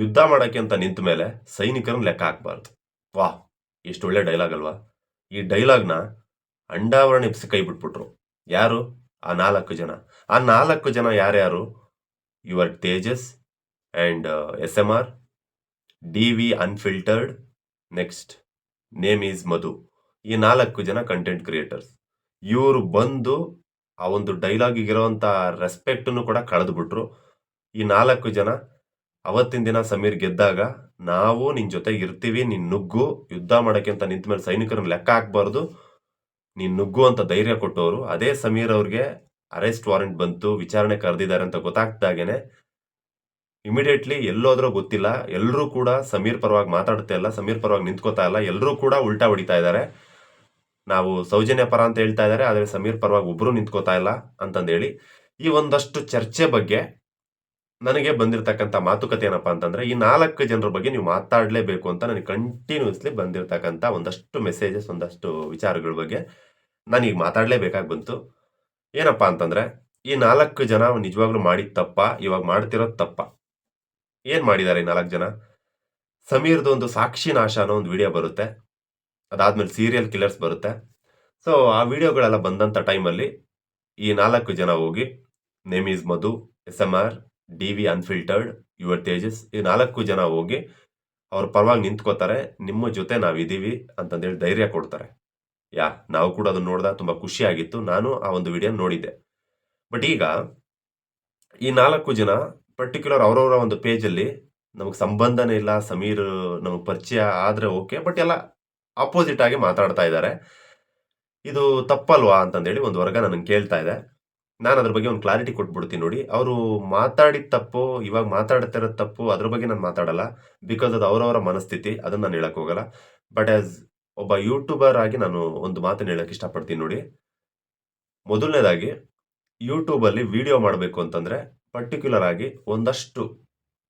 ಯುದ್ಧ ಮಾಡೋಕ್ಕೆ ಅಂತ ನಿಂತ ಮೇಲೆ ಸೈನಿಕರನ್ನ ಲೆಕ್ಕ ಹಾಕಬಾರ್ದು. ವಾ ಎಷ್ಟು ಒಳ್ಳೆ ಡೈಲಾಗ್ ಅಲ್ವಾ? ಈ ಡೈಲಾಗ್ನ ಅಂಡಾವರಣ ಇಪ್ಸಿ ಕೈ ಬಿಟ್ಬಿಟ್ರು. ಯಾರು? ಆ ನಾಲ್ಕು ಜನ. ಆ ನಾಲ್ಕು ಜನ ಯಾರ್ಯಾರು? Your Tejas and S M R D V unfiltered next name is Madhu. ಈ ನಾಲ್ಕು ಜನ ಕಂಟೆಂಟ್ ಕ್ರಿಯೇಟರ್ಸ್ ಇವರು ಬಂದು ಆ ಒಂದು ಡೈಲಾಗಿಗಿರೋಂಥ ರೆಸ್ಪೆಕ್ಟನ್ನು ಕೂಡ ಕಳೆದುಬಿಟ್ರು. ಈ ನಾಲ್ಕು ಜನ ಅವತ್ತಿನ ದಿನ ಸಮೀರ್ ಗೆದ್ದಾಗ, ನಾವು ನಿನ್ನ ಜೊತೆಗೆ ಇರ್ತೀವಿ, ನಿನ್ ನುಗ್ಗು, ಯುದ್ಧ ಮಾಡಕ್ಕೆ ಅಂತ ನಿಂತ ಮೇಲೆ ಸೈನಿಕರನ್ನ ಲೆಕ್ಕ ಹಾಕ್ಬಾರ್ದು. ನೀನು ನುಗ್ಗು ಅಂತ ಧೈರ್ಯ ಕೊಟ್ಟವರು. ಅದೇ ಸಮೀರ್ ಅವ್ರಿಗೆ ಅರೆಸ್ಟ್ ವಾರೆಂಟ್ ಬಂತು, ವಿಚಾರಣೆ ಕರೆದಿದ್ದಾರೆ ಅಂತ ಗೊತ್ತಾಗ್ತಾಗೇನೆ ಇಮಿಡಿಯೇಟ್ಲಿ ಎಲ್ಲೋದ್ರೂ ಗೊತ್ತಿಲ್ಲ. ಎಲ್ಲರೂ ಕೂಡ ಸಮೀರ್ ಪರವಾಗಿ ಮಾತಾಡ್ತಾ ಇಲ್ಲ, ಸಮೀರ್ ಪರವಾಗಿ ನಿಂತ್ಕೋತಾ ಇಲ್ಲ. ಎಲ್ಲರೂ ಕೂಡ ಉಲ್ಟಾ ಹೊಡಿತಾ ಇದ್ದಾರೆ. ನಾವು ಸೌಜನ್ಯ ಪರ ಅಂತ ಹೇಳ್ತಾ ಇದ್ದಾರೆ, ಆದರೆ ಸಮೀರ್ ಪರವಾಗಿ ಒಬ್ಬರು ನಿಂತ್ಕೋತಾ ಇಲ್ಲ, ಅಂತಂದೇಳಿ ಈ ಒಂದಷ್ಟು ಚರ್ಚೆ ಬಗ್ಗೆ ನನಗೆ ಬಂದಿರತಕ್ಕಂಥ ಮಾತುಕತೆ ಏನಪ್ಪಾ ಅಂತಂದ್ರೆ, ಈ ನಾಲ್ಕು ಜನರ ಬಗ್ಗೆ ನೀವು ಮಾತಾಡಲೇಬೇಕು ಅಂತ ನನಗೆ ಕಂಟಿನ್ಯೂಸ್ಲಿ ಬಂದಿರತಕ್ಕಂಥ ಒಂದಷ್ಟು ಮೆಸೇಜಸ್ ಒಂದಷ್ಟು ವಿಚಾರಗಳ ಬಗ್ಗೆ ನಾನೀಗ ಮಾತಾಡಲೇಬೇಕಾಗಿ ಬಂತು. ಏನಪ್ಪಾ ಅಂತಂದ್ರೆ, ಈ ನಾಲ್ಕು ಜನ ನಿಜವಾಗ್ಲೂ ಮಾಡಿದ ತಪ್ಪ, ಇವಾಗ ಮಾಡ್ತಿರೋದು ತಪ್ಪ. ಏನ್ ಮಾಡಿದ್ದಾರೆ ಈ ನಾಲ್ಕು ಜನ? ಸಮೀರ್ದು ಒಂದು ಸಾಕ್ಷಿ ನಾಶ ಅನ್ನೋ ಒಂದು ವಿಡಿಯೋ ಬರುತ್ತೆ. ಅದಾದ್ಮೇಲೆ ಸೀರಿಯಲ್ ಕಿಲ್ಲರ್ಸ್ ಬರುತ್ತೆ. ಸೊ ಆ ವಿಡಿಯೋಗಳೆಲ್ಲ ಬಂದಂಥ ಟೈಮಲ್ಲಿ ಈ ನಾಲ್ಕು ಜನ ಹೋಗಿ name is Madhu S M R D V unfiltered your Tejas ಈ ನಾಲ್ಕು ಜನ ಹೋಗಿ ಅವ್ರ ಪರವಾಗಿ ನಿಂತ್ಕೋತಾರೆ. ನಿಮ್ಮ ಜೊತೆ ನಾವಿದ್ದೀವಿ ಅಂತಂದೇಳಿ ಧೈರ್ಯ ಕೊಡ್ತಾರೆ. ಯಾ, ನಾವು ಕೂಡ ಅದನ್ನ ನೋಡಿದಾಗ ತುಂಬ ಖುಷಿಯಾಗಿತ್ತು. ನಾನು ಆ ಒಂದು ವಿಡಿಯೋ ನೋಡಿದ್ದೆ. ಬಟ್ ಈಗ ಈ ನಾಲ್ಕು ಜನ ಪರ್ಟಿಕ್ಯುಲರ್ ಅವರವರ ಒಂದು ಪೇಜಲ್ಲಿ ನಮಗೆ ಸಂಬಂಧನೇ ಇಲ್ಲ, ಸಮೀರ್ ನಮಗೆ ಪರಿಚಯ ಆದರೆ ಓಕೆ ಬಟ್ ಎಲ್ಲ ಅಪೋಸಿಟ್ ಆಗಿ ಮಾತಾಡ್ತಾ ಇದ್ದಾರೆ. ಇದು ತಪ್ಪಲ್ವಾ ಅಂತಂದೇಳಿ ಒಂದು ವರ್ಗ ನನಗೆ ಕೇಳ್ತಾ ಇದೆ. ನಾನು ಅದ್ರ ಬಗ್ಗೆ ಒಂದು ಕ್ಲಾರಿಟಿ ಕೊಟ್ಬಿಡ್ತೀನಿ ನೋಡಿ. ಅವರು ಮಾತಾಡಿದ ತಪ್ಪು, ಇವಾಗ ಮಾತಾಡ್ತಾ ತಪ್ಪು, ಅದ್ರ ಬಗ್ಗೆ ನಾನು ಮಾತಾಡಲ್ಲ. ಬಿಕಾಸ್ ಅದು ಅವರವರ ಮನಸ್ಥಿತಿ, ಅದನ್ನು ನಾನು ಹೇಳಕ್ ಹೋಗಲ್ಲ. ಬಟ್ ಆಸ್ ಒಬ್ಬ ಯೂಟ್ಯೂಬರ್ ಆಗಿ ನಾನು ಒಂದು ಮಾತನ್ನ ಹೇಳಕ್ ಇಷ್ಟಪಡ್ತೀನಿ ನೋಡಿ. ಮೊದಲನೇದಾಗಿ ಯೂಟ್ಯೂಬಲ್ಲಿ ವಿಡಿಯೋ ಮಾಡಬೇಕು ಅಂತಂದ್ರೆ ಪರ್ಟಿಕ್ಯುಲರ್ ಆಗಿ ಒಂದಷ್ಟು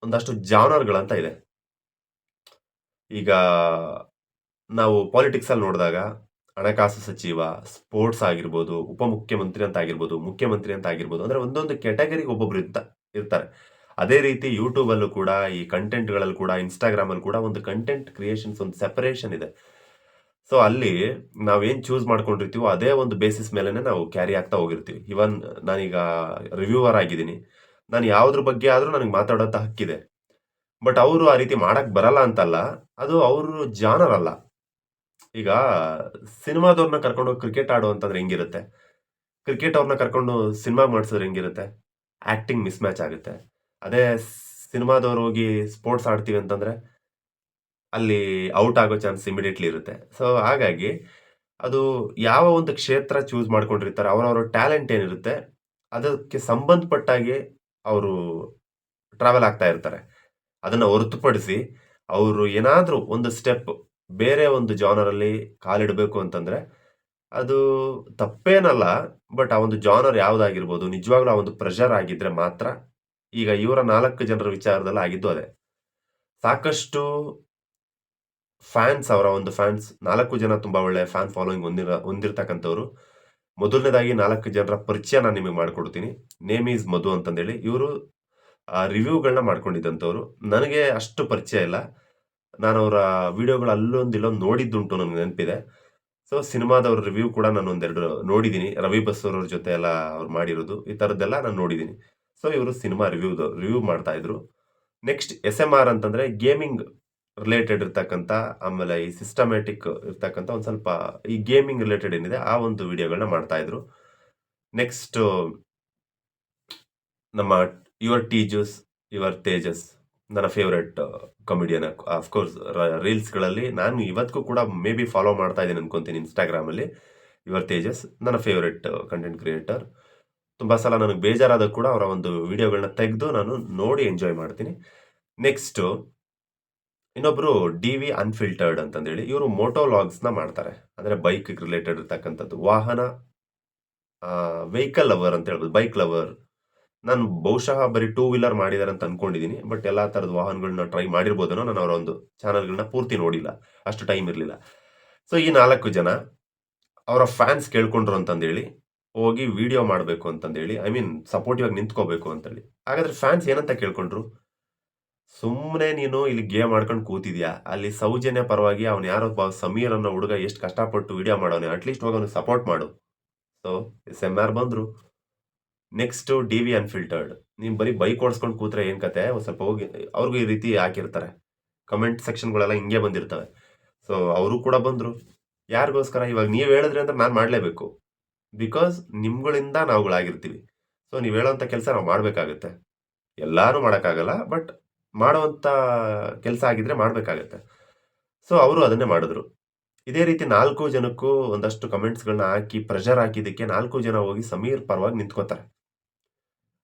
ಒಂದಷ್ಟು ಜಾನರ್ಗಳಂತ ಇದೆ. ಈಗ ನಾವು ಪಾಲಿಟಿಕ್ಸ್ ಅಲ್ಲಿ ನೋಡಿದಾಗ ಹಣಕಾಸು ಸಚಿವ, ಸ್ಪೋರ್ಟ್ಸ್ ಆಗಿರ್ಬೋದು, ಉಪಮುಖ್ಯಮಂತ್ರಿ ಅಂತ ಆಗಿರ್ಬೋದು ಮುಖ್ಯಮಂತ್ರಿ ಅಂತ ಆಗಿರ್ಬೋದು ಅಂದ್ರೆ ಒಂದೊಂದು ಕೆಟಗರಿಗೆ ಒಬ್ಬೊಬ್ರು ಇರ್ತ, ಇರ್ತಾರೆ. ಅದೇ ರೀತಿ ಯೂಟ್ಯೂಬಲ್ಲೂ ಕೂಡ, ಈ ಕಂಟೆಂಟ್ಗಳಲ್ಲಿ ಕೂಡ ಇನ್ಸ್ಟಾಗ್ರಾಮಲ್ಲಿ ಕೂಡ ಒಂದು ಕಂಟೆಂಟ್ ಕ್ರಿಯೇಷನ್ಸ್ ಒಂದು ಸೆಪರೇಷನ್ ಇದೆ. ಸೊ ಅಲ್ಲಿ ನಾವೇನ್ ಚೂಸ್ ಮಾಡ್ಕೊಂಡಿರ್ತೀವೋ ಅದೇ ಒಂದು ಬೇಸಿಸ್ ಮೇಲೆನೆ ನಾವು ಕ್ಯಾರಿ ಆಗ್ತಾ ಹೋಗಿರ್ತೀವಿ. ಇವನ್ ನಾನೀಗ ರಿವ್ಯೂವರ್ ಆಗಿದ್ದೀನಿ. ನಾನು ಯಾವುದ್ರ ಬಗ್ಗೆ ಆದ್ರೂ ನನಗೆ ಮಾತಾಡೋಂಥ ಹಕ್ಕಿದೆ. ಬಟ್ ಅವರು ಆ ರೀತಿ ಮಾಡಕ್ಕೆ ಬರಲ್ಲ ಅಂತಲ್ಲ, ಅದು ಅವರು ಜಾನರ್ ಅಲ್ಲ ಈಗ ಸಿನಿಮಾದವ್ರನ್ನ ಕರ್ಕೊಂಡು ಕ್ರಿಕೆಟ್ ಆಡು ಅಂತಂದ್ರೆ ಹೆಂಗಿರುತ್ತೆ? ಕ್ರಿಕೆಟ್ ಅವ್ರನ್ನ ಕರ್ಕೊಂಡು ಸಿನಿಮಾ ಮಾಡಿಸಿದ್ರೆ ಹೆಂಗಿರುತ್ತೆ? ಆಕ್ಟಿಂಗ್ ಮಿಸ್ ಮ್ಯಾಚ್ ಆಗುತ್ತೆ. ಅದೇ ಸಿನಿಮಾದವ್ರು ಹೋಗಿ ಸ್ಪೋರ್ಟ್ಸ್ ಆಡ್ತೀವಿ ಅಂತಂದ್ರೆ ಅಲ್ಲಿ ಔಟ್ ಆಗೋ ಚಾನ್ಸ್ ಇಮಿಡಿಯೇಟ್ಲಿ ಇರುತ್ತೆ. ಸೊ ಹಾಗಾಗಿ ಅದು ಯಾವ ಒಂದು ಕ್ಷೇತ್ರ ಚೂಸ್ ಮಾಡ್ಕೊಂಡಿರ್ತಾರೆ, ಅವರವರ ಟ್ಯಾಲೆಂಟ್ ಏನಿರುತ್ತೆ, ಅದಕ್ಕೆ ಸಂಬಂಧಪಟ್ಟಾಗಿ ಅವರು ಟ್ರಾವೆಲ್ ಆಗ್ತಾ ಇರ್ತಾರೆ. ಅದನ್ನ ಹೊರತುಪಡಿಸಿ ಅವರು ಏನಾದರೂ ಒಂದು ಸ್ಟೆಪ್ ಬೇರೆ ಒಂದು ಜಾನರಲ್ಲಿ ಕಾಲಿಡಬೇಕು ಅಂತಂದ್ರೆ ಅದು ತಪ್ಪೇನಲ್ಲ, ಬಟ್ ಆ ಒಂದು ಜಾನರ್ ಯಾವುದಾಗಿರ್ಬೋದು, ನಿಜವಾಗ್ಲೂ ಆ ಒಂದು ಪ್ರೆಷರ್ ಆಗಿದ್ರೆ ಮಾತ್ರ ಈಗ ಇವರ ನಾಲ್ಕು ಜನರ ವಿಚಾರದಲ್ಲಿ ಆಗಿದ್ದು ಅದೇ. ಸಾಕಷ್ಟು ಫ್ಯಾನ್ಸ್ ಅವರ ಒಂದು ಫ್ಯಾನ್ಸ್ ನಾಲ್ಕು ಜನ ತುಂಬಾ ಒಳ್ಳೆ ಫ್ಯಾನ್ ಫಾಲೋಯಿಂಗ್ ಹೊಂದಿರ, ಹೊಂದಿರತಕ್ಕಂಥವ್ರು. ಮೊದಲನೇದಾಗಿ ನಾಲ್ಕು ಜನರ ಪರಿಚಯ ನಾನು ನಿಮಗೆ ಮಾಡ್ಕೊಡ್ತೀನಿ. ನೇಮ್ ಈಸ್ ಮಧು ಅಂತಂದೇಳಿ. ಇವರು ರಿವ್ಯೂಗಳನ್ನ ಮಾಡ್ಕೊಂಡಿದ್ದಂಥವ್ರು. ನನಗೆ ಅಷ್ಟು ಪರಿಚಯ ಇಲ್ಲ. ನಾನು ಅವರ ವಿಡಿಯೋಗಳು ಅಲ್ಲೊಂದು ಇಲ್ಲೊಂದು ನೋಡಿದ್ದುಂಟು ನನಗೆ ನೆನಪಿದೆ. ಸೊ ಸಿನಿಮಾದವ್ರ ರಿವ್ಯೂ ಕೂಡ ನಾನು ಒಂದೆರಡು ನೋಡಿದ್ದೀನಿ ರವಿ ಬಸ್ಸೂರ್ ಅವ್ರ ಜೊತೆ ಎಲ್ಲ ಅವ್ರು ಮಾಡಿರೋದು. ಈ ಥರದ್ದೆಲ್ಲ ನಾನು ನೋಡಿದ್ದೀನಿ ಸೊ ಇವರು ಸಿನಿಮಾ ರಿವ್ಯೂ ರಿವ್ಯೂ ಮಾಡ್ತಾ ಇದ್ರು. ನೆಕ್ಸ್ಟ್ ಎಸ್ ಎಂ ಆರ್ ಅಂತಂದರೆ ಗೇಮಿಂಗ್ ರಿಲೇಟೆಡ್ ಇರ್ತಕ್ಕಂಥ, ಆಮೇಲೆ ಈ ಸಿಸ್ಟಮ್ಯಾಟಿಕ್ ಇರ್ತಕ್ಕಂಥ ಒಂದು ಸ್ವಲ್ಪ ಈ ಗೇಮಿಂಗ್ ರಿಲೇಟೆಡ್ ಏನಿದೆ, ಆ ಒಂದು ವಿಡಿಯೋಗಳನ್ನ ಮಾಡ್ತಾ ಇದ್ರು. ನೆಕ್ಸ್ಟ್ ನಮ್ಮ ಯುವರ್ ಟೀಜಸ್ ಯುವರ್ ತೇಜಸ್ ನನ್ನ ಫೇವ್ರೆಟ್ ಕಾಮಿಡಿಯನ್ ಅಫ್ಕೋರ್ಸ್ ರೀಲ್ಸ್ಗಳಲ್ಲಿ ನಾನು ಇವತ್ತಿಗೂ ಕೂಡ ಮೇ ಬಿ ಫಾಲೋ ಮಾಡ್ತಾ ಇದ್ದೀನಿ ಅನ್ಕೊಂತೀನಿ ಇನ್ಸ್ಟಾಗ್ರಾಮಲ್ಲಿ ಯುವರ್ ತೇಜಸ್ ನನ್ನ ಫೇವ್ರೆಟ್ ಕಂಟೆಂಟ್ ಕ್ರಿಯೇಟರ್ ತುಂಬ ಸಲ ನನಗೆ ಬೇಜಾರಾದ ಕೂಡ ಅವರ ಒಂದು ವಿಡಿಯೋಗಳನ್ನ ತೆಗೆದು ನಾನು ನೋಡಿ ಎಂಜಾಯ್ ಮಾಡ್ತೀನಿ. ನೆಕ್ಸ್ಟು ಇನ್ನೊಬ್ಬರು ಡಿ ವಿ ಅನ್ಫಿಲ್ಟರ್ಡ್ ಅಂತಂದೇಳಿ, ಇವರು ಮೋಟೋ ಲಾಗ್ಸ್ನ ಮಾಡ್ತಾರೆ. ಅಂದರೆ ಬೈಕ್ ರಿಲೇಟೆಡ್ ಇರ್ತಕ್ಕಂಥದ್ದು. ವಾಹನ ವೆಹಿಕಲ್ ಲವರ್ ಅಂತ ಹೇಳ್ಬೋದು ಬೈಕ್ ಲವರ್ ನಾನು ಬಹುಶಃ ಬರೀ ಟೂ ವೀಲರ್ ಮಾಡಿದ್ದಾರೆ ಅಂತ ಅನ್ಕೊಂಡಿದ್ದೀನಿ ಬಟ್ ಎಲ್ಲ ಥರದ ವಾಹನಗಳನ್ನ ಟ್ರೈ ಮಾಡಿರ್ಬೋದೇನೋ ನಾನು ಅವರ ಒಂದು ಚಾನಲ್ಗಳನ್ನ ಪೂರ್ತಿ ನೋಡಿಲ್ಲ, ಅಷ್ಟು ಟೈಮ್ ಇರಲಿಲ್ಲ. ಸೊ ಈ ನಾಲ್ಕು ಜನ ಅವರ ಫ್ಯಾನ್ಸ್ ಕೇಳ್ಕೊಂಡ್ರು ಅಂತಂದೇಳಿ, ಹೋಗಿ ವಿಡಿಯೋ ಮಾಡಬೇಕು ಅಂತಂದೇಳಿ ಐ ಮೀನ್ ಸಪೋರ್ಟಿವ್ ಆಗಿ ನಿಂತ್ಕೋಬೇಕು ಅಂತೇಳಿ. ಹಾಗಾದ್ರೆ ಫ್ಯಾನ್ಸ್ ಏನಂತ ಕೇಳ್ಕೊಂಡ್ರು? ಸುಮ್ಮನೆ ನೀನು ಇಲ್ಲಿ ಗೇಮ್ ಮಾಡ್ಕೊಂಡು ಕೂತಿದ್ಯಾ? ಅಲ್ಲಿ ಸೌಜನ್ಯ ಪರವಾಗಿ ಅವ್ನು ಯಾರೋ ಒಬ್ಬ ಸಮೀರ್ ಅನ್ನೋ ಹುಡುಗ ಎಷ್ಟು ಕಷ್ಟಪಟ್ಟು ವಿಡಿಯೋ ಮಾಡೋನೆ ಅಟ್ಲೀಸ್ಟ್ ಹೋಗಿ ಅವ್ನಿಗೆ ಸಪೋರ್ಟ್ ಮಾಡು. ಸೊ ಎಸ್ ಎಂ ಆರ್ ಬಂದರು. ನೆಕ್ಸ್ಟ್ ಡಿ ವಿ ಅನ್ಫಿಲ್ಟರ್ಡ್ ನೀವು ಬರೀ ಬೈಕ್ ಓಡಿಸ್ಕೊಂಡು ಕೂತ್ರೆ ಏನು ಕತೆ? ಸ್ವಲ್ಪ ಹೋಗಿ, ಅವ್ರಿಗೂ ಈ ರೀತಿ ಹಾಕಿರ್ತಾರೆ. ಕಮೆಂಟ್ ಸೆಕ್ಷನ್ಗಳೆಲ್ಲ ಹಿಂಗೆ ಬಂದಿರ್ತವೆ. ಸೊ ಅವರು ಕೂಡ ಬಂದರು. ಯಾರಿಗೋಸ್ಕರ? ಇವಾಗ ನೀವು ಹೇಳಿದ್ರಿ ಅಂದ್ರೆ ನಾನು ಮಾಡಲೇಬೇಕು. ಬಿಕಾಸ್ ನಿಮ್ಗಳಿಂದ ನಾವುಗಳಾಗಿರ್ತೀವಿ. ಸೊ ನೀವು ಹೇಳೋವಂಥ ಕೆಲಸ ನಾವು ಮಾಡಬೇಕಾಗುತ್ತೆ. ಎಲ್ಲರೂ ಮಾಡೋಕ್ಕಾಗಲ್ಲ ಬಟ್ ಮಾಡೋವಂಥ ಕೆಲಸ ಆಗಿದ್ರೆ ಮಾಡಬೇಕಾಗತ್ತೆ. ಸೊ ಅವರು ಅದನ್ನೇ ಮಾಡಿದ್ರು. ಇದೇ ರೀತಿ ನಾಲ್ಕು ಜನಕ್ಕೂ ಒಂದಷ್ಟು ಕಮೆಂಟ್ಸ್ಗಳನ್ನ ಹಾಕಿ ಪ್ರೆಷರ್ ಹಾಕಿದ್ದಕ್ಕೆ ನಾಲ್ಕು ಜನ ಹೋಗಿ ಸಮೀರ್ ಪರವಾಗಿ ನಿಂತ್ಕೋತಾರೆ.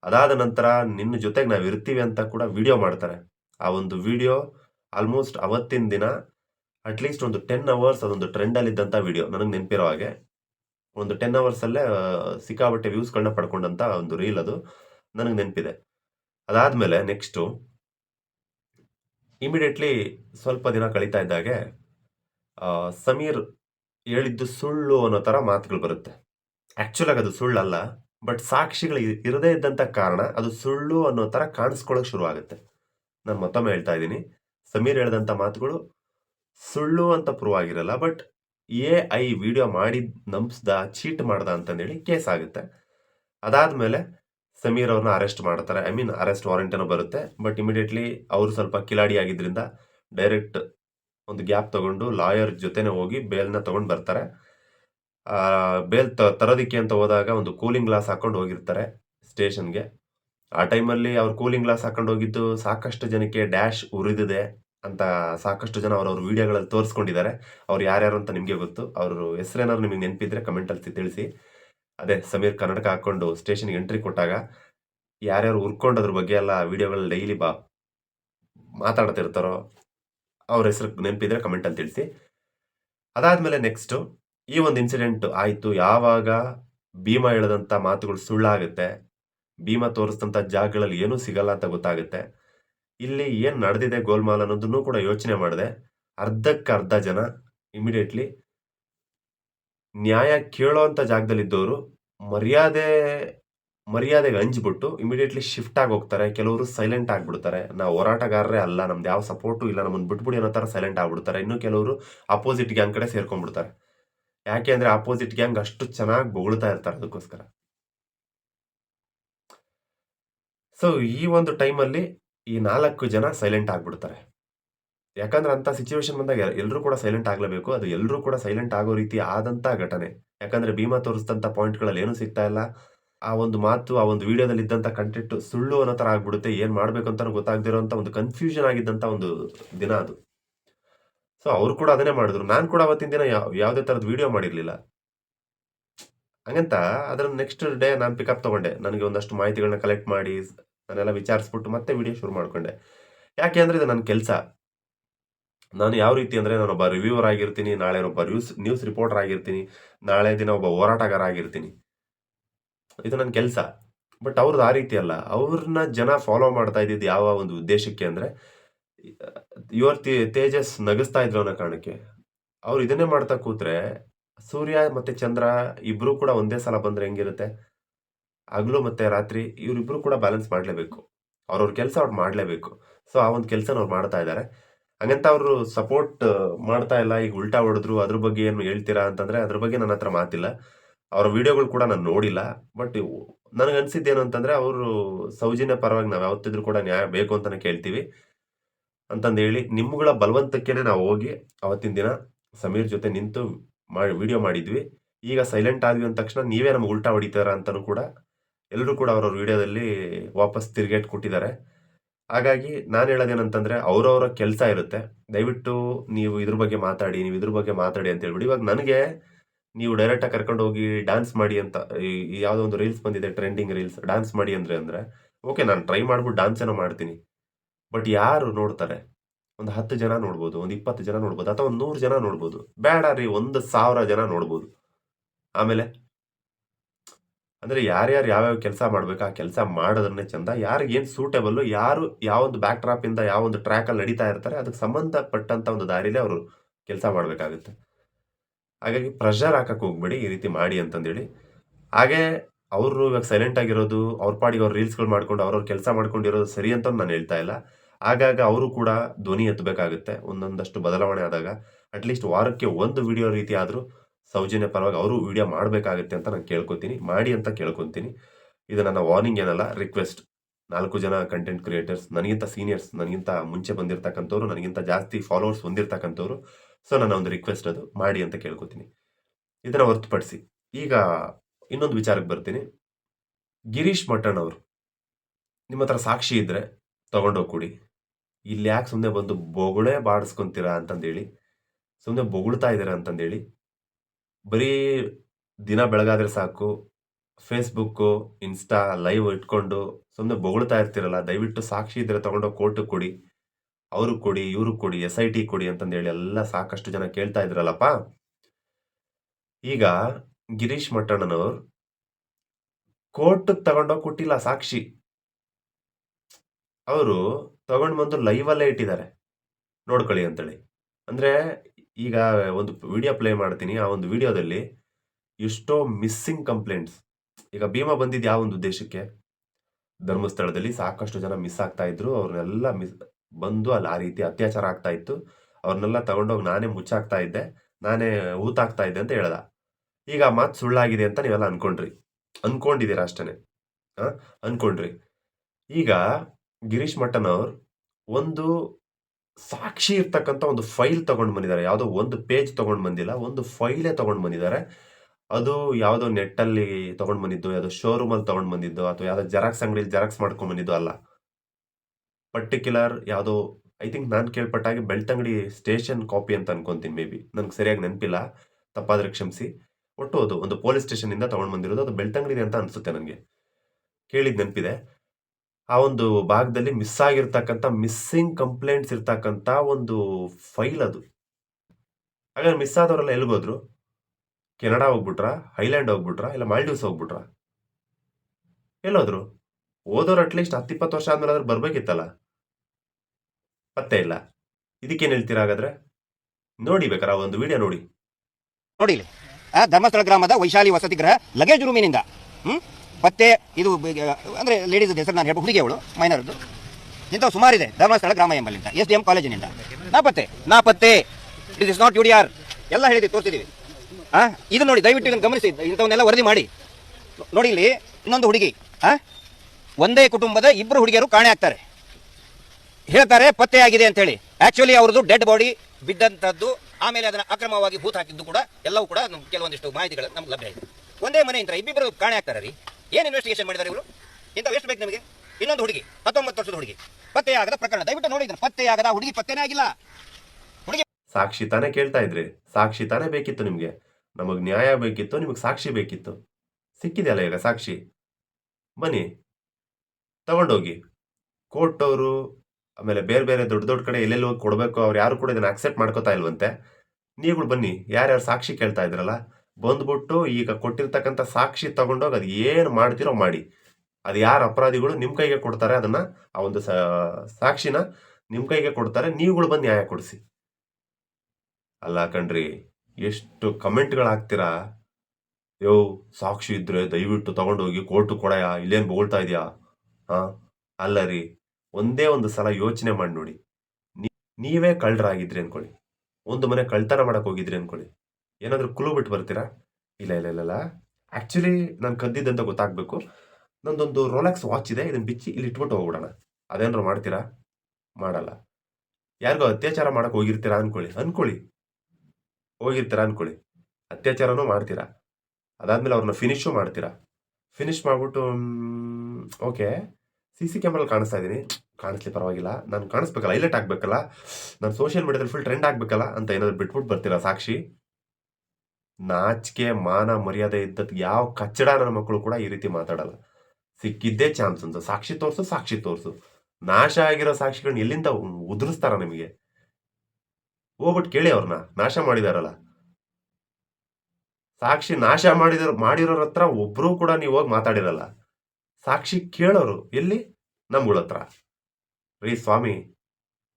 ಅದಾದ ನಂತರ ನಿನ್ನ ಜೊತೆಗೆ ನಾವು ಇರ್ತೀವಿ ಅಂತ ಕೂಡ ವಿಡಿಯೋ ಮಾಡ್ತಾರೆ. ಆ ಒಂದು ವಿಡಿಯೋ ಆಲ್ಮೋಸ್ಟ್ ಅವತ್ತಿನ ದಿನ ಅಟ್ಲೀಸ್ಟ್ ಒಂದು ಟೆನ್ ಅವರ್ಸ್ ಅದೊಂದು ಟ್ರೆಂಡಲ್ಲಿದ್ದಂಥ ವಿಡಿಯೋ ನನಗೆ ನೆನಪಿರೋ ಹಾಗೆ. ಒಂದು ಟೆನ್ ಅವರ್ಸಲ್ಲೇ ಸಿಕ್ಕಾಬಟ್ಟೆ ವ್ಯೂಸ್ಗಳನ್ನ ಪಡ್ಕೊಂಡಂಥ ಒಂದು ರೀಲ್ ಅದು. ನನಗೆ ನೆನಪಿದೆ. ಅದಾದಮೇಲೆ ನೆಕ್ಸ್ಟು ಇಮಿಡಿಯೇಟ್ಲಿ ಸ್ವಲ್ಪ ದಿನ ಕಳೀತಾ ಇದ್ದಾಗೆ ಸಮೀರ್ ಹೇಳಿದ್ದು ಸುಳ್ಳು ಅನ್ನೋ ಥರ ಮಾತುಗಳು ಬರುತ್ತೆ. ಆ್ಯಕ್ಚುಲಾಗಿ ಅದು ಸುಳ್ಳಲ್ಲ. ಬಟ್ ಸಾಕ್ಷಿಗಳು ಇರದೇ ಇದ್ದಂಥ ಕಾರಣ ಅದು ಸುಳ್ಳು ಅನ್ನೋ ಥರ ಕಾಣಿಸ್ಕೊಳ್ಳೋಕೆ ಶುರು ಆಗುತ್ತೆ ನಾನು ಮತ್ತೊಮ್ಮೆ ಹೇಳ್ತಾ ಇದ್ದೀನಿ. ಸಮೀರ್ ಹೇಳಿದಂಥ ಮಾತುಗಳು ಸುಳ್ಳು ಅಂತ ಪ್ರೂವ್ ಆಗಿರಲ್ಲ ಬಟ್ ಎ ಐ ವಿಡಿಯೋ ಮಾಡಿ ನಂಬಿಸ್ದ ಚೀಟ್ ಮಾಡ್ದ ಅಂತಂದೇಳಿ ಕೇಸ್ ಆಗುತ್ತೆ. ಅದಾದಮೇಲೆ ಸಮೀರ್ ಅವ್ರನ್ನ ಅರೆಸ್ಟ್ ಮಾಡ್ತಾರೆ. ಐ ಮೀನ್ ಅರೆಸ್ಟ್ ವಾರೆಂಟ್ ಏನೋ ಬರುತ್ತೆ ಬಟ್ ಇಮಿಡಿಯೇಟ್ಲಿ ಅವರು ಸ್ವಲ್ಪ ಕಿಲಾಡಿ ಆಗಿದ್ದರಿಂದ ಡೈರೆಕ್ಟ್ ಒಂದು ಗ್ಯಾಪ್ ತಗೊಂಡು ಲಾಯರ್ ಜೊತೆನೇ ಹೋಗಿ ಬೇಲ್ನ ತಗೊಂಡು ಬರ್ತಾರೆ. ಬೇಲ್ ತರೋದಿಕ್ಕೆ ಅಂತ ಹೋದಾಗ ಒಂದು ಕೂಲಿಂಗ್ ಗ್ಲಾಸ್ ಹಾಕೊಂಡು ಹೋಗಿರ್ತಾರೆ ಸ್ಟೇಷನ್ಗೆ. ಆ ಟೈಮಲ್ಲಿ ಅವ್ರು ಕೂಲಿಂಗ್ ಗ್ಲಾಸ್ ಹಾಕೊಂಡು ಹೋಗಿದ್ದು ಸಾಕಷ್ಟು ಜನಕ್ಕೆ ಡ್ಯಾಶ್ ಉರಿದಿದೆ ಅಂತ ಸಾಕಷ್ಟು ಜನ ಅವ್ರವ್ರ ವಿಡಿಯೋಗಳಲ್ಲಿ ತೋರಿಸ್ಕೊಂಡಿದ್ದಾರೆ. ಅವ್ರು ಯಾರ್ಯಾರು ಅಂತ ನಿಮಗೆ ಗೊತ್ತು. ಅವ್ರ ಹೆಸರೇನಾದ್ರು ನಿಮಗೆ ನೆನಪಿದ್ರೆ ಕಮೆಂಟಲ್ಲಿ ತಿಳಿಸಿ. ಅದೇ ಸಮೀರ್ ಕನ್ನಡಕ ಹಾಕೊಂಡು ಸ್ಟೇಷನ್ಗೆ ಎಂಟ್ರಿ ಕೊಟ್ಟಾಗ ಯಾರ್ಯಾರು ಉರ್ಕೊಂಡು ಅದ್ರ ಬಗ್ಗೆ ಎಲ್ಲ ವಿಡಿಯೋಗಳು ಡೈಲಿ ಬಾ ಮಾತಾಡ್ತಿರ್ತಾರೋ ಅವ್ರ ಹೆಸರು ನೆನಪಿದ್ರೆ ಕಮೆಂಟಲ್ಲಿ ತಿಳಿಸಿ. ಅದಾದಮೇಲೆ ನೆಕ್ಸ್ಟು ಈ ಒಂದು ಇನ್ಸಿಡೆಂಟ್ ಆಯಿತು. ಯಾವಾಗ ಭೀಮ ಹೇಳದಂಥ ಮಾತುಗಳು ಸುಳ್ಳಾಗುತ್ತೆ, ಭೀಮ ತೋರಿಸಿದಂಥ ಜಾಗಗಳಲ್ಲಿ ಏನೂ ಸಿಗಲ್ಲ ಅಂತ ಗೊತ್ತಾಗುತ್ತೆ. ಇಲ್ಲಿ ಏನು ನಡೆದಿದೆ ಗೋಲ್ಮಾಲ್ ಅನ್ನೋದನ್ನು ಕೂಡ ಯೋಚನೆ ಮಾಡಿದೆ. ಅರ್ಧಕ್ಕೆ ಅರ್ಧ ಜನ ಇಮಿಡಿಯೇಟ್ಲಿ ನ್ಯಾಯ ಕೇಳೋವಂಥ ಜಾಗದಲ್ಲಿದ್ದವರು ಮರ್ಯಾದೆ, ಮರ್ಯಾದೆಗೆ ಹಂಚ್ಬಿಟ್ಟು ಇಮಿಡಿಯೇಟ್ಲಿ ಶಿಫ್ಟ್ ಆಗಿ ಹೋಗ್ತಾರೆ. ಕೆಲವರು ಸೈಲೆಂಟ್ ಆಗಿಬಿಡ್ತಾರೆ. ನಾವು ಹೋರಾಟಗಾರರೇ ಅಲ್ಲ, ನಮ್ದು ಯಾವ ಸಪೋರ್ಟು ಇಲ್ಲ, ನಮ್ಮನ್ನು ಬಿಟ್ಬಿಡಿ ಅನ್ನೋ ಥರ ಸೈಲೆಂಟ್ ಆಗಿಬಿಡ್ತಾರೆ. ಇನ್ನು ಕೆಲವರು ಅಪೋಸಿಟ್ ಗ್ಯಾಂಗ್ ಕಡೆ ಸೇರ್ಕೊಂಡ್ಬಿಡ್ತಾರೆ. ಯಾಕೆ ಅಂದರೆ ಆಪೋಸಿಟ್ ಗ್ಯಾಂಗ್ ಅಷ್ಟು ಚೆನ್ನಾಗಿ ಬೊಗಳ್ತಾ ಇರ್ತಾರೆ ಅದಕ್ಕೋಸ್ಕರ. ಸೊ ಈ ಒಂದು ಟೈಮಲ್ಲಿ ಈ ನಾಲ್ಕು ಜನ ಸೈಲೆಂಟ್ ಆಗ್ಬಿಡ್ತಾರೆ. ಯಾಕಂದ್ರೆ ಅಂತ ಸಿಚುವೇಶನ್ ಬಂದಾಗ ಎಲ್ಲರೂ ಕೂಡ ಸೈಲೆಂಟ್ ಆಗಲೇಬೇಕು. ಅದು ಎಲ್ಲರೂ ಕೂಡ ಸೈಲೆಂಟ್ ಆಗೋ ರೀತಿ ಆದಂಥ ಘಟನೆ. ಯಾಕಂದ್ರೆ ಭೀಮಾ ತೋರಿಸಿದಂಥ ಪಾಯಿಂಟ್ಗಳಲ್ಲಿ ಏನೂ ಸಿಗ್ತಾ ಇಲ್ಲ. ಆ ಒಂದು ಮಾತು, ಆ ಒಂದು ವಿಡಿಯೋದಲ್ಲಿ ಇದ್ದಂಥ ಕಂಟೆಂಟ್ ಸುಳ್ಳು ಅನ್ನೋ ಥರ ಆಗ್ಬಿಡುತ್ತೆ. ಏನು ಮಾಡಬೇಕು ಅಂತ ಗೊತ್ತಾಗದಿರೋಂಥ ಒಂದು ಕನ್ಫ್ಯೂಷನ್ ಆಗಿದ್ದಂಥ ಒಂದು ದಿನ ಅದು. ಸೊ ಅವರು ಕೂಡ ಅದನ್ನೇ ಮಾಡಿದ್ರು. ನಾನು ಕೂಡ ಅವತ್ತಿನ ದಿನ ಯಾವ, ಯಾವುದೇ ಥರದ ವಿಡಿಯೋ ಮಾಡಿರಲಿಲ್ಲ. ಹಂಗಂತ ಅದರ ನೆಕ್ಸ್ಟ್ ಡೇ ನಾನು ಪಿಕಪ್ ತೊಗೊಂಡೆ. ನನಗೆ ಒಂದಷ್ಟು ಮಾಹಿತಿಗಳನ್ನ ಕಲೆಕ್ಟ್ ಮಾಡಿ ನಾನೆಲ್ಲ ವಿಚಾರಿಸ್ಬಿಟ್ಟು ಮತ್ತೆ ವಿಡಿಯೋ ಶುರು ಮಾಡ್ಕೊಂಡೆ. ಯಾಕೆ ಅಂದರೆ ಇದು ನನ್ನ ಕೆಲಸ. ನಾನು ಯಾವ ರೀತಿ ಅಂದರೆ ನಾನೊಬ್ಬ ರಿವ್ಯೂವರ್ ಆಗಿರ್ತೀನಿ, ನಾಳೆ ಒಬ್ಬ ನ್ಯೂಸ್ ನ್ಯೂಸ್ ರಿಪೋರ್ಟರ್ ಆಗಿರ್ತೀನಿ, ನಾಳೆ ದಿನ ಒಬ್ಬ ಹೋರಾಟಗಾರ ಆಗಿರ್ತೀನಿ. ಇದು ನನ್ನ ಕೆಲಸ. ಬಟ್ ಅವ್ರದ್ದು ಆ ರೀತಿ ಅಲ್ಲ. ಅವ್ರನ್ನ ಜನ ಫಾಲೋ ಮಾಡ್ತಾ ಇದ್ದಿದ್ದು ಯಾವ ಒಂದು ಉದ್ದೇಶಕ್ಕೆ ಅಂದರೆ ಯುವರ್ ತೇಜಸ್ ನಗಸ್ತಾ ಇದ್ರು ಅನ್ನೋ ಕಾರಣಕ್ಕೆ. ಅವ್ರು ಇದನ್ನೇ ಮಾಡ್ತಾ ಕೂತ್ರೆ ಸೂರ್ಯ ಮತ್ತೆ ಚಂದ್ರ ಇಬ್ರು ಕೂಡ ಒಂದೇ ಸಲ ಬಂದ್ರೆ ಹೆಂಗಿರುತ್ತೆ? ಹಗಲು ಮತ್ತೆ ರಾತ್ರಿ ಇವರಿಬ್ರು ಕೂಡ ಬ್ಯಾಲೆನ್ಸ್ ಮಾಡಲೇಬೇಕು. ಅವ್ರವ್ರ ಕೆಲಸ ಅವ್ರು ಮಾಡಲೇಬೇಕು. ಸೊ ಆ ಒಂದು ಕೆಲಸನ ಅವ್ರು ಮಾಡ್ತಾ ಇದ್ದಾರೆ ಹಂಗಂತ ಅವರು ಸಪೋರ್ಟ್ ಮಾಡ್ತಾ ಇಲ್ಲ, ಈಗ ಉಲ್ಟಾ ಹೊಡೆದ್ರು, ಅದ್ರ ಬಗ್ಗೆ ಏನು ಹೇಳ್ತೀರಾ ಅಂತಂದ್ರೆ ಅದ್ರ ಬಗ್ಗೆ ನನ್ನ ಹತ್ರ ಮಾತಿಲ್ಲ. ಅವರ ವಿಡಿಯೋಗಳು ಕೂಡ ನಾನು ನೋಡಿಲ್ಲ. ಬಟ್ ನನಗೆ ಅನ್ಸಿದ್ದೇನು ಅಂತಂದ್ರೆ ಅವರು ಸೌಜನ್ಯ ಪರವಾಗಿ ನಾವು ಯಾವತ್ತಿದ್ರು ಕೂಡ ನ್ಯಾಯ ಬೇಕು ಅಂತಾನೆ ಕೇಳ್ತೀವಿ. ಅಂತಂದು ಹೇಳಿ ನಿಮ್ಗಳ ಬಲವಂತಕ್ಕೇನೆ ನಾವು ಹೋಗಿ ಅವತ್ತಿನ ದಿನ ಸಮೀರ್ ಜೊತೆ ನಿಂತು ಮಾಡಿ ವಿಡಿಯೋ ಮಾಡಿದ್ವಿ. ಈಗ ಸೈಲೆಂಟ್ ಆದ್ವಿ ಅಂದ ತಕ್ಷಣ ನೀವೇ ನಮ್ಗೆ ಉಲ್ಟಾ ಹೊಡಿತಾರ ಅಂತಲೂ ಕೂಡ ಎಲ್ಲರೂ ಕೂಡ ಅವ್ರವ್ರ ವಿಡಿಯೋದಲ್ಲಿ ವಾಪಸ್ ತಿರುಗೇಟ್ ಕೊಟ್ಟಿದ್ದಾರೆ ಹಾಗಾಗಿ ನಾನು ಹೇಳೋದೇನಂತಂದರೆ ಅವರವರ ಕೆಲಸ ಇರುತ್ತೆ. ದಯವಿಟ್ಟು ನೀವು ಇದ್ರ ಬಗ್ಗೆ ಮಾತಾಡಿ, ನೀವು ಇದ್ರ ಬಗ್ಗೆ ಮಾತಾಡಿ ಅಂತ ಹೇಳ್ಬಿಡಿ. ಇವಾಗ ನನಗೆ ನೀವು ಡೈರೆಕ್ಟಾಗಿ ಕರ್ಕೊಂಡು ಹೋಗಿ ಡ್ಯಾನ್ಸ್ ಮಾಡಿ ಅಂತ ಯಾವುದೋ ಒಂದು ರೀಲ್ಸ್ ಬಂದಿದೆ ಟ್ರೆಂಡಿಂಗ್ ರೀಲ್ಸ್ ಡ್ಯಾನ್ಸ್ ಮಾಡಿ ಅಂದರೆ ಅಂದರೆ ಓಕೆ ನಾನು ಟ್ರೈ ಮಾಡ್ಬಿಟ್ಟು ಡ್ಯಾನ್ಸ್ ಏನೋ ಮಾಡ್ತೀನಿ. ಬಟ್ ಯಾರು ನೋಡ್ತಾರೆ? ಒಂದು ಹತ್ತು ಜನ ನೋಡ್ಬೋದು, ಒಂದು ಇಪ್ಪತ್ತು ಜನ ನೋಡ್ಬೋದು, ಅಥವಾ ಒಂದು ನೂರು ಜನ ನೋಡ್ಬೋದು. ಬೇಡ ರೀ, ಒಂದು ಸಾವಿರ ಜನ ನೋಡ್ಬೋದು. ಆಮೇಲೆ? ಅಂದರೆ ಯಾರ್ಯಾರು ಯಾವ್ಯಾವ ಕೆಲಸ ಮಾಡ್ಬೇಕು, ಆ ಕೆಲಸ ಮಾಡೋದನ್ನೇ ಚಂದ ಏನು ಸೂಟೇಬಲ್ಲು ಯಾರು ಯಾವೊಂದು ಬ್ಯಾಕ್ ಟ್ರಾಪಿಂದ ಯಾವೊಂದು ಟ್ರ್ಯಾಕಲ್ಲಿ ನಡೀತಾ ಇರ್ತಾರೆ, ಅದಕ್ಕೆ ಸಂಬಂಧಪಟ್ಟಂಥ ಒಂದು ದಾರಿಲೇ ಅವರು ಕೆಲಸ ಮಾಡಬೇಕಾಗುತ್ತೆ. ಹಾಗಾಗಿ ಪ್ರೆಷರ್ ಹಾಕಕ್ಕೆ ಹೋಗ್ಬೇಡಿ, ಈ ರೀತಿ ಮಾಡಿ ಅಂತಂದೇಳಿ. ಹಾಗೆ ಅವರು ಇವಾಗ ಸೈಲೆಂಟ್ ಆಗಿರೋದು, ಅವ್ರ ಪಾಡಿಗೆ ಅವ್ರು ರೀಲ್ಸ್ಗಳು ಮಾಡ್ಕೊಂಡು, ಅವ್ರವ್ರ ಕೆಲಸ ಮಾಡ್ಕೊಂಡಿರೋದು ಸರಿ ಅಂತ ನಾನು ಹೇಳ್ತಾ ಇಲ್ಲ. ಆಗಾಗ ಅವರು ಕೂಡ ಧ್ವನಿ ಎತ್ತಬೇಕಾಗುತ್ತೆ. ಒಂದೊಂದಷ್ಟು ಬದಲಾವಣೆ ಆದಾಗ ಅಟ್ಲೀಸ್ಟ್ ವಾರಕ್ಕೆ ಒಂದು ವಿಡಿಯೋ ರೀತಿ ಆದರೂ ಸೌಜನ್ಯ ಪರವಾಗಿ ಅವರು ವಿಡಿಯೋ ಮಾಡಬೇಕಾಗುತ್ತೆ ಅಂತ ನಾನು ಕೇಳ್ಕೊತೀನಿ. ಮಾಡಿ ಅಂತ ಕೇಳ್ಕೊತೀನಿ. ಇದು ನನ್ನ ವಾರ್ನಿಂಗ್ ಏನಲ್ಲ ರಿಕ್ವೆಸ್ಟ್ ನಾಲ್ಕು ಜನ ಕಂಟೆಂಟ್ ಕ್ರಿಯೇಟರ್ಸ್ ನನಗಿಂತ ಸೀನಿಯರ್ಸ್ ನನಗಿಂತ ಮುಂಚೆ ಬಂದಿರತಕ್ಕಂಥವ್ರು, ನನಗಿಂತ ಜಾಸ್ತಿ ಫಾಲೋವರ್ಸ್ ಹೊಂದಿರತಕ್ಕಂಥವ್ರು. ಸೊ ನನ್ನ ಒಂದು ರಿಕ್ವೆಸ್ಟ್ ಅದು. ಮಾಡಿ ಅಂತ ಕೇಳ್ಕೊತೀನಿ. ಇದನ್ನು ಹೊರತುಪಡಿಸಿ ಈಗ ಇನ್ನೊಂದು ವಿಚಾರಕ್ಕೆ ಬರ್ತೀನಿ. ಗಿರೀಶ್ ಮಟ್ಟಣ್ಣವರು ನಿಮ್ಮ ಹತ್ರ ಸಾಕ್ಷಿ ಇದ್ದರೆ ತಗೊಂಡೋಗಿ ಕೊಡಿ ಇಲ್ಲಿ ಯಾಕೆ ಸುಮ್ಮನೆ ಬಂದು ಬೊಗಳೇ ಬಾಡಿಸ್ಕೊಂತೀರಾ ಅಂತಂದೇಳಿ ಸುಮ್ಮನೆ ಬೊಗಳ್ತಾ ಇದ್ದೀರಾ ಅಂತಂದೇಳಿ, ಬರೀ ದಿನ ಬೆಳಗಾದ್ರೆ ಸಾಕು ಫೇಸ್ಬುಕ್ಕು ಇನ್ಸ್ಟಾ ಲೈವ್ ಇಟ್ಕೊಂಡು ಸುಮ್ಮನೆ ಬೊಗಳ್ತಾ ಇರ್ತೀರಲ್ಲ, ದಯವಿಟ್ಟು ಸಾಕ್ಷಿ ಇದ್ರೆ ತಗೊಂಡೋಗಿ ಕೋರ್ಟಿಗೆ ಕೊಡಿ ಅವ್ರಿಗೆ ಕೊಡಿ ಇವ್ರಿಗೆ ಕೊಡಿ ಎಸ್ ಐ ಟಿ ಕೊಡಿ ಅಂತಂದೇಳಿ ಎಲ್ಲ ಸಾಕಷ್ಟು ಜನ ಕೇಳ್ತಾ ಇದ್ರಲ್ಲಪ್ಪ. ಈಗ ಗಿರೀಶ್ ಮಟ್ಟಣ್ಣನವ್ರು ಕೋರ್ಟ್ ತಗೊಂಡೋಗಿ ಕೊಟ್ಟಿಲ್ಲ ಸಾಕ್ಷಿ. ಅವರು ತಗೊಂಡು ಬಂದು ಲೈವಲ್ಲೇ ಇಟ್ಟಿದ್ದಾರೆ. ನೋಡ್ಕೊಳ್ಳಿ ಅಂತೇಳಿ. ಅಂದರೆ ಈಗ ಒಂದು ವಿಡಿಯೋ ಪ್ಲೇ ಮಾಡ್ತೀನಿ. ಆ ಒಂದು ವಿಡಿಯೋದಲ್ಲಿ ಎಷ್ಟೋ ಮಿಸ್ಸಿಂಗ್ ಕಂಪ್ಲೇಂಟ್ಸ್ ಈಗ ಭೀಮಾ ಬಂದಿದ್ದು ಯಾವ ಒಂದು ಉದ್ದೇಶಕ್ಕೆ? ಧರ್ಮಸ್ಥಳದಲ್ಲಿ ಸಾಕಷ್ಟು ಜನ ಮಿಸ್ ಆಗ್ತಾ ಇದ್ರು. ಅವ್ರನ್ನೆಲ್ಲ ಮಿಸ್ ಬಂದು ಅಲ್ಲಿ ಆ ರೀತಿ ಅತ್ಯಾಚಾರ ಆಗ್ತಾ ಇತ್ತು. ಅವ್ರನ್ನೆಲ್ಲ ತಗೊಂಡೋಗಿ ನಾನೇ ಮುಚ್ಚಾಕ್ತಾ ಇದ್ದೆ. ನಾನೇ ಊತಾಗ್ತಾ ಇದ್ದೆ ಅಂತ ಹೇಳ್ದ. ಈಗ ಮಾತು ಸುಳ್ಳಾಗಿದೆ ಅಂತ ನೀವೆಲ್ಲ ಅನ್ಕೊಂಡ್ರಿ. ಅನ್ಕೊಂಡಿದ್ದೀರಾ ಅಷ್ಟೇ ಹಾಂ ಅನ್ಕೊಂಡ್ರಿ. ಈಗ ಗಿರೀಶ್ ಮಟ್ಟನ್ ಅವ್ರು ಒಂದು ಸಾಕ್ಷಿ ಇರ್ತಕ್ಕಂಥ ಒಂದು ಫೈಲ್ ತಗೊಂಡು ಬಂದಿದ್ದಾರೆ. ಯಾವುದೋ ಒಂದು ಪೇಜ್ ತಗೊಂಡು ಬಂದಿಲ್ಲ, ಒಂದು ಫೈಲೇ ತಗೊಂಡು ಬಂದಿದ್ದಾರೆ. ಅದು ಯಾವುದೋ ನೆಟ್ಟಲ್ಲಿ ತಗೊಂಡು ಬಂದಿದ್ದು, ಯಾವುದೋ ಶೋರೂಮಲ್ಲಿ ತಗೊಂಡು ಬಂದಿದ್ದು, ಅಥವಾ ಯಾವುದೋ ಜೆರಾಕ್ಸ್ ಅಂಗಡಿಯಲ್ಲಿ ಜೆರಾಕ್ಸ್ ಮಾಡ್ಕೊಂಡು ಬಂದಿದ್ದು ಅಲ್ಲ. ಪರ್ಟಿಕ್ಯುಲರ್ ಯಾವುದೋ, ಐ ಥಿಂಕ್ ನಾನು ಕೇಳ್ಪಟ್ಟಾಗೆ ಬೆಳ್ತಂಗಡಿ ಸ್ಟೇಷನ್ ಕಾಪಿ ಅಂತ ಅನ್ಕೊಂತೀನಿ ಮೇ ಬಿ. ನನಗೆ ಸರಿಯಾಗಿ ನೆನಪಿಲ್ಲ, ತಪ್ಪಾದ್ರೆ ಕ್ಷಮಿಸಿ. ಒಟ್ಟು ಅದು ಒಂದು ಪೊಲೀಸ್ ಸ್ಟೇಷನಿಂದ ತಗೊಂಡು ಬಂದಿರೋದು, ಅದು ಬೆಳ್ತಂಗಡಿ ಅಂತ ಅನಿಸುತ್ತೆ ನನಗೆ. ಕೇಳಿದ ನೆನಪಿದೆ. ಆ ಒಂದು ಭಾಗದಲ್ಲಿ ಮಿಸ್ ಆಗಿರ್ತಕ್ಕಂಥ ಮಿಸ್ಸಿಂಗ್ ಕಂಪ್ಲೇಂಟ್ಸ್ ಇರ್ತಕ್ಕಂಥ ಒಂದು ಫೈಲ್ ಅದು. ಹಾಗಾದ್ರೆ ಮಿಸ್ ಆದವರೆಲ್ಲ ಎಲ್ಲಿಗೋದ್ರು ಕೆನಡಾ ಹೋಗ್ಬಿಟ್ರ? ಹೈಲ್ಯಾಂಡ್ ಹೋಗ್ಬಿಟ್ರಾ? ಇಲ್ಲ ಮಾಲ್ಡೀವ್ಸ್ ಹೋಗ್ಬಿಟ್ರಾ? ಎಲ್ಲೋದ್ರು? ಓದೋರು ಅಟ್ಲೀಸ್ಟ್ ಹತ್ತಿಪ್ಪತ್ತು ವರ್ಷ ಆದ್ಮೇಲೆ ಆದ್ರೆ ಬರ್ಬೇಕಿತ್ತಲ್ಲ? ಪತ್ತೆ ಇಲ್ಲ. ಇದಕ್ಕೇನು ಹೇಳ್ತೀರಾ ಹಾಗಾದ್ರೆ? ನೋಡಿ ಬೇಕಾರೆ ಒಂದು ವಿಡಿಯೋ ನೋಡಿ. ನೋಡಿ ಧರ್ಮಸ್ಥಳ ಗ್ರಾಮದ ವೈಶಾಲಿ ವಸತಿ ಗೃಹ ಲಗೇಜ್ ರೂಮಿನಿಂದ ಹ್ಮ್? ಪತ್ತೆ ಇದು ಅಂದರೆ ಲೇಡೀಸ್ ಹೆಸರು ನಾನು ಹೇಳ್ಬೋದು ಹುಡುಗಿ ಅವಳು ಮೈನರ್ದು ಇಂಥವು ಸುಮಾರಿದೆ, ಧರ್ಮಸ್ಥಳ ಗ್ರಾಮ ಎಂಬಲ್ಲಿಂದ ಎಸ್ ಡಿ ಎಂ ಕಾಲೇಜಿನಿಂದ. ನಾಪತ್ತೆ ನಾಪತ್ತೆ. It is not U D R ಎಲ್ಲ ಹೇಳಿದ್ವಿ, ತೋರಿಸಿದೀವಿ. ಆ, ಇದು ನೋಡಿ, ದಯವಿಟ್ಟು ಇದನ್ನು ಗಮನಿಸಿ, ಇಂಥವನ್ನೆಲ್ಲ ವರದಿ ಮಾಡಿ. ನೋಡಿ ಇಲ್ಲಿ, ಇನ್ನೊಂದು ಹುಡುಗಿ, ಆ, ಒಂದೇ ಕುಟುಂಬದ ಇಬ್ಬರು ಹುಡುಗಿಯರು ಕಾಣೆ ಆಗ್ತಾರೆ. ಹೇಳ್ತಾರೆ ಅಂತ ಹೇಳಿ ಆಕ್ಚುಲಿ ಅವ್ರದ್ದು ಡೆಡ್ ಬಾಡಿ ಬಿದ್ದಂಥದ್ದು ಆಮೇಲೆ ಅದನ್ನು ಅಕ್ರಮವಾಗಿ ಭೂತ ಹಾಕಿದ್ದು ಕೂಡ, ಎಲ್ಲವೂ ಕೂಡ ಕೆಲವೊಂದಿಷ್ಟು ಮಾಹಿತಿಗಳು ನಮ್ಗೆ ಲಭ್ಯ ಇದೆ. ಒಂದೇ ಮನೆಯಿಂದ ಇಬ್ಬಿಬ್ಬರು ಕಾಣೆ ಆಗ್ತಾರೆ ರೀ. ಏನ್ ಇನ್ವೆಸ್ಟಿಗೇಷನ್ ಮಾಡಿದ್ದಾರೆ ಇವರು? ಇಂಥ ಎಷ್ಟು ಬೇಕು ನಿಮಗೆ? ಇನ್ನೊಂದು ಹುಡುಗಿ, ಹತ್ತೊಂಬತ್ತು ವರ್ಷದ ಹುಡುಗಿ. ಪತ್ತೆಯಾಗದ ಪ್ರಕರಣ, ದಯವಿಟ್ಟು ನೋಡಿ ಪತ್ತೆ ಪತ್ತೆಯಾಗದ ಹುಡುಗಿ ಪತ್ತೆನೇ ಆಗಿಲ್ಲ. ಹುಡುಗಿ ಸಾಕ್ಷಿ ತಾನೇ ಕೇಳ್ತಾ ಇದ್ರಿ? ಸಾಕ್ಷಿ ತಾನೇ ಬೇಕಿತ್ತು ನಿಮಗೆ? ನಮಗೆ ನ್ಯಾಯ ಬೇಕಿತ್ತು, ನಿಮಗೆ ಸಾಕ್ಷಿ ಬೇಕಿತ್ತು. ಸಿಕ್ಕಿದೆಯಲ್ಲ ಈಗ ಸಾಕ್ಷಿ? ಬನ್ನಿ. ತಗೊಂಡೋಗಿ. ಕೋರ್ಟ್ ಅವರು ಆಮೇಲೆ ಬೇರೆ ಬೇರೆ ದೊಡ್ಡ ದೊಡ್ಡ ಕಡೆ ಎಲ್ಲೆಲ್ಲಿ ಹೋಗಿ ಕೊಡಬೇಕು, ಅವ್ರು ಯಾರು ಕೂಡ ಇದನ್ನ ಅಕ್ಸೆಪ್ಟ್ ಮಾಡ್ಕೋತಾ ಇಲ್ವಂತೆ. ನೀವುಗಳು ಬನ್ನಿ. ಯಾರ್ಯಾರು ಸಾಕ್ಷಿ ಕೇಳ್ತಾ ಇದ್ರಲ್ಲ ಬಂದ್ಬಿಟ್ಟು ಈಗ ಕೊಟ್ಟಿರ್ತಕ್ಕಂಥ ಸಾಕ್ಷಿ ತಗೊಂಡೋಗಿ ಅದು ಏನು ಮಾಡ್ತೀರೋ ಮಾಡಿ. ಅದು ಯಾರು ಅಪರಾಧಿಗಳು ನಿಮ್ಮ ಕೈಗೆ ಕೊಡ್ತಾರೆ ಅದನ್ನ, ಆ ಒಂದು ಸಾಕ್ಷಿನ ನಿಮ್ಮ ಕೈಗೆ ಕೊಡ್ತಾರೆ, ನೀವುಗಳು ಬಂದು ನ್ಯಾಯ ಕೊಡಿಸಿ. ಅಲ್ಲ ಕಣ್ರಿ, ಎಷ್ಟು ಕಮೆಂಟ್ಗಳು ಹಾಕ್ತೀರಾ ಯೋ, ಸಾಕ್ಷಿ ಇದ್ರೆ ದಯವಿಟ್ಟು ತಗೊಂಡೋಗಿ ಕೋರ್ಟು ಕೊಡಯ, ಇಲ್ಲೇನು ಬೋಳ್ತಾ ಇದೆಯಾ? ಹಾ? ಅಲ್ಲ ರೀ, ಒಂದೇ ಒಂದು ಸಲ ಯೋಚನೆ ಮಾಡಿ ನೋಡಿ. ನೀವೇ ಕಳ್ಳರಾಗಿದ್ರಿ ಅನ್ಕೊಳ್ಳಿ. ಒಂದು ಮನೆ ಕಳ್ತನ ಮಾಡಕ್ಕೆ ಹೋಗಿದ್ರಿ ಅನ್ಕೊಳ್ಳಿ. ಏನಾದ್ರೂ ಕುಲು ಬಿಟ್ಟು ಬರ್ತೀರಾ? ಇಲ್ಲ ಇಲ್ಲ ಇಲ್ಲ ಆ್ಯಕ್ಚುಲಿ ನಾನು ಕದ್ದಿದ್ದಂತ ಗೊತ್ತಾಗಬೇಕು. ನಂದೊಂದು ರೋಲೆಕ್ಸ್ ವಾಚ್ ಇದೆ ಇದನ್ನು ಬಿಚ್ಚಿ ಇಲ್ಲಿ ಇಟ್ಬಿಟ್ಟು ಹೋಗ್ಬಿಡೋಣ. ಅದೇನಾದ್ರು ಮಾಡ್ತೀರಾ? ಮಾಡಲ್ಲ. ಯಾರಿಗೋ ಅತ್ಯಾಚಾರ ಮಾಡೋಕೆ ಹೋಗಿರ್ತೀರಾ ಅಂದ್ಕೊಳ್ಳಿ ಅಂದ್ಕೊಳ್ಳಿ ಹೋಗಿರ್ತೀರಾ ಅಂದ್ಕೊಳ್ಳಿ ಅತ್ಯಾಚಾರನೂ ಮಾಡ್ತೀರಾ. ಅದಾದಮೇಲೆ ಅವ್ರನ್ನ ಫಿನಿಶು ಮಾಡ್ತೀರಾ. ಫಿನಿಶ್ ಮಾಡಿಬಿಟ್ಟು ಓಕೆ ಸಿ ಸಿ ಕ್ಯಾಮ್ರಲ್ಲಿ ಕಾಣಿಸ್ತಾ ಇದ್ದೀನಿ ಕಾಣಿಸ್ಲಿ ಪರವಾಗಿಲ್ಲ. ನಾನು ಕಾಣಿಸ್ಬೇಕಲ್ಲ ಹೈಲೈಟ್ ಆಗಬೇಕಲ್ಲ ನಾನು ಸೋಷಿಯಲ್ ಮೀಡಿಯಾದಲ್ಲಿ ಫುಲ್ ಟ್ರೆಂಡ್ ಆಗಬೇಕಲ್ಲ ಅಂತ ಏನಾದರೂ ಬಿಟ್ಬಿಟ್ಟು ಬರ್ತೀರಾ ಸಾಕ್ಷಿ? ನಾಚಿಕೆ, ಮಾನ, ಮರ್ಯಾದೆ ಇದ್ದದ್ದು ಯಾವ ಕಚ್ಚಡ ನನ್ನ ಮಕ್ಕಳು ಕೂಡ ಈ ರೀತಿ ಮಾತಾಡಲ್ಲ. ಸಿಕ್ಕಿದ್ದೇ ಚಾನ್ಸ್ ಅಂತ. ಸಾಕ್ಷಿ ತೋರ್ಸು ಸಾಕ್ಷಿ ತೋರ್ಸು. ನಾಶ ಆಗಿರೋ ಸಾಕ್ಷಿಗಳನ್ನ ಎಲ್ಲಿಂದ ಉದುರಿಸ್ತಾರ ನಿಮಗೆ? ಹೋಗ್ಬಿಟ್ಟು ಕೇಳಿ ಅವ್ರನ್ನ ನಾಶ ಮಾಡಿದಾರಲ್ಲ. ಸಾಕ್ಷಿ ನಾಶ ಮಾಡಿದ್ರು, ಮಾಡಿರೋರ ಹತ್ರ ಒಬ್ರು ಕೂಡ ನೀವು ಹೋಗಿ ಮಾತಾಡಿರಲ್ಲ. ಸಾಕ್ಷಿ ಕೇಳೋರು ಎಲ್ಲಿ? ನಮ್ಗಳ ಹತ್ರ. ರೀ ಸ್ವಾಮಿ,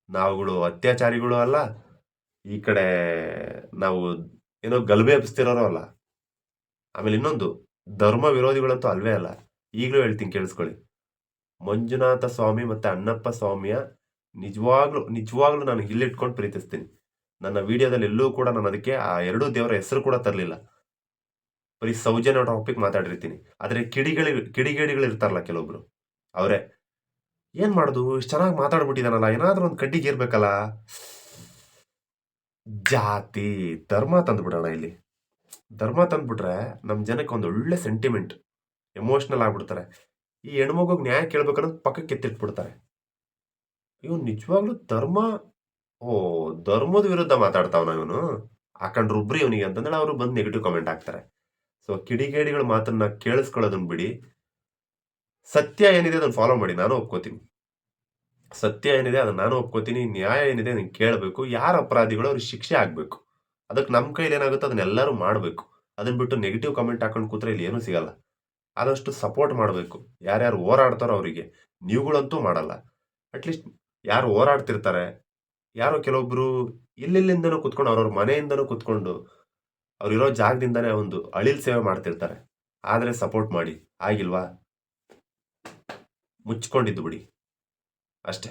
ನಾವುಗಳು ಅತ್ಯಾಚಾರಿಗಳು ಅಲ್ಲ. ಈ ಕಡೆ ನಾವು ಏನೋ ಗಲಭೆ ಎಬ್ಸ್ತಿರೋರು ಅಲ್ಲ ಆಮೇಲೆ ಇನ್ನೊಂದು, ಧರ್ಮ ವಿರೋಧಿಗಳಂತೂ ಅಲ್ವೇ ಅಲ್ಲ. ಈಗಲೂ ಹೇಳ್ತೀನಿ ಕೇಳಿಸ್ಕೊಳ್ಳಿ. ಮಂಜುನಾಥ ಸ್ವಾಮಿ ಮತ್ತೆ ಅಣ್ಣಪ್ಪ ಸ್ವಾಮಿಯ ನಿಜವಾಗ್ಲೂ ನಿಜವಾಗ್ಲೂ ನಾನು ಇಲ್ಲಿಟ್ಕೊಂಡು ಪ್ರೀತಿಸ್ತೀನಿ. ನನ್ನ ವಿಡಿಯೋದಲ್ಲಿ ಎಲ್ಲೂ ಕೂಡ ನಾನು ಅದಕ್ಕೆ ಆ ಎರಡೂ ದೇವರ ಹೆಸರು ಕೂಡ ತರಲಿಲ್ಲ. ಬರೀ ಸೌಜನ್ಯ ಟಾಪಿಕ್ ಮಾತಾಡಿರ್ತೀನಿ. ಆದರೆ ಕಿಡಿಗಳಿ ಕಿಡಿಗೇಡಿಗಳು ಇರ್ತಾರಲ್ಲ ಕೆಲವೊಬ್ರು. ಅವರೇ, ಏನು ಮಾಡೋದು? ಇಷ್ಟು ಚೆನ್ನಾಗಿ ಮಾತಾಡ್ಬಿಟ್ಟಿದಾನಲ್ಲ, ಏನಾದ್ರೂ ಒಂದು ಕಡ್ಡಿಗೆ ಇರ್ಬೇಕಲ್ಲ ಜಾತಿ, ಧರ್ಮ ತಂದ್ಬಿಡೋಣ ಇಲ್ಲಿ. ಧರ್ಮ ತಂದ್ಬಿಟ್ರೆ ನಮ್ಮ ಜನಕ್ಕೆ ಒಂದು ಒಳ್ಳೆ ಸೆಂಟಿಮೆಂಟ್ ಎಮೋಷ್ನಲ್ ಆಗ್ಬಿಡ್ತಾರೆ. ಈ ಹೆಣ್ಮಗುಗೆ ನ್ಯಾಯ ಕೇಳ್ಬೇಕನ್ನೋದು ಪಕ್ಕಕ್ಕೆ ಕೆತ್ತಿಟ್ಬಿಡ್ತಾರೆ ಇವನು ನಿಜವಾಗ್ಲೂ ಧರ್ಮ, ಓ, ಧರ್ಮದ ವಿರುದ್ಧ ಮಾತಾಡ್ತಾವನ ಇವನು? ಹಾಕೊಂಡ್ರು ಒಬ್ರಿ ಇವನಿಗೆ ಅಂತಂದ್ರೆ ಅವರು ಬಂದು ನೆಗೆಟಿವ್ ಕಾಮೆಂಟ್ ಹಾಕ್ತಾರೆ. ಸೊ ಕಿಡಿಗೇಡಿಗಳ ಮಾತನ್ನ ಕೇಳಿಸ್ಕೊಳ್ಳೋದನ್ನ ಬಿಡಿ. ಸತ್ಯ ಏನಿದೆ ಅದನ್ನ ಫಾಲೋ ಮಾಡಿ, ನಾನು ಒಪ್ಕೋತೀನಿ. ಸತ್ಯ ಏನಿದೆ ಅದನ್ನ ನಾನು ಒಪ್ಕೋತೀನಿ, ನ್ಯಾಯ ಏನಿದೆ ಅದನ್ನ ಕೇಳಬೇಕು, ಯಾರು ಅಪರಾಧಿಗಳು ಅವ್ರಿಗೆ ಶಿಕ್ಷೆ ಆಗಬೇಕು. ಅದಕ್ಕೆ ನಮ್ಮ ಕೈಲಿ ಏನಾಗುತ್ತೆ ಅದನ್ನೆಲ್ಲರೂ ಮಾಡಬೇಕು. ಅದನ್ನ ಬಿಟ್ಟು ನೆಗೆಟಿವ್ ಕಾಮೆಂಟ್ ಹಾಕೊಂಡು ಕೂತ್ರೆ ಇಲ್ಲಿ ಏನೂ ಸಿಗಲ್ಲ. ಆದಷ್ಟು ಸಪೋರ್ಟ್ ಮಾಡಬೇಕು. ಯಾರ್ಯಾರು ಹೋರಾಡ್ತಾರೋ ಅವರಿಗೆ. ನೀವುಗಳಂತೂ ಮಾಡಲ್ಲ. ಅಟ್ಲೀಸ್ಟ್ ಯಾರು ಹೋರಾಡ್ತಿರ್ತಾರೆ, ಯಾರೋ ಕೆಲವೊಬ್ರು ಎಲ್ಲೆಲ್ಲಿಂದನೂ ಕುತ್ಕೊಂಡು, ಅವ್ರವ್ರ ಮನೆಯಿಂದನೂ ಕುತ್ಕೊಂಡು, ಅವ್ರಿರೋ ಜಾಗದಿಂದನೇ ಒಂದು ಅಳಿಲ್ ಸೇವೆ ಮಾಡ್ತಿರ್ತಾರೆ. ಆದರೆ ಸಪೋರ್ಟ್ ಮಾಡಿ. ಆಗಿಲ್ವಾ? ಮುಚ್ಕೊಂಡಿದ್ದು ಬಿಡಿ. ಅಷ್ಟೇ.